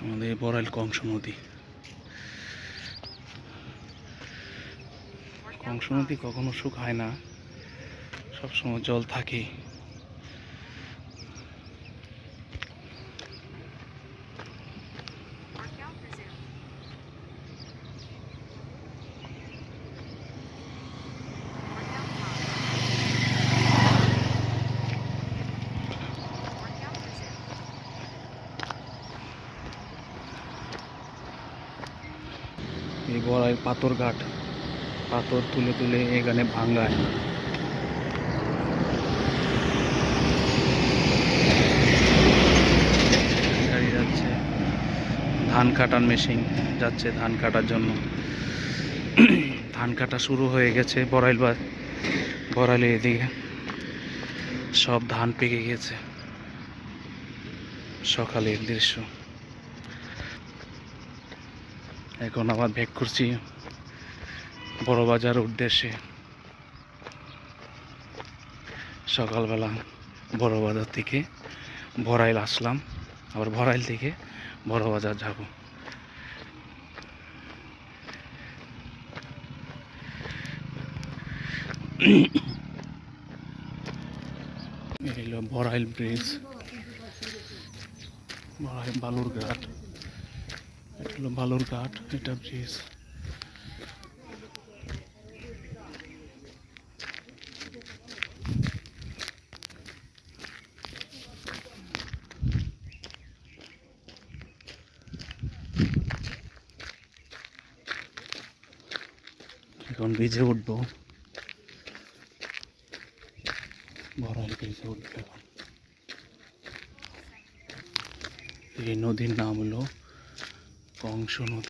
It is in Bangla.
আমাদের বড়াইল কংস নদী। কংস নদী কখনো শুকায় না সবসময় জল থাকে। এই বড়াইল পাথর ঘাট। পাথর তুলে তুলে এখানে ভাঙ্গায়। ধান কাটার মেশিন যাচ্ছে ধান কাটার জন্য। ধান কাটা শুরু হয়ে গেছে বড়াইল বা বড়াইলের এদিকে। সব ধান পেকে গেছে। সকালের দৃশ্য। এখন আবার ব্যাক করছি বড় বাজার উদ্দেশ্যে। সকালবেলা বড় বাজার থেকে ভরাইল আসলাম, আবার ভরাইল থেকে বড় বাজার যাব। এই বড়াইল ব্রিজ বড়াইল বালুরঘাট। এটা হলো বালুরঘাট এটা ব্রিজ এখন ব্রিজে উঠবো। বড়াইল ব্রিজে উঠবো এখন। এই নদীর নাম হলো কংস নদী।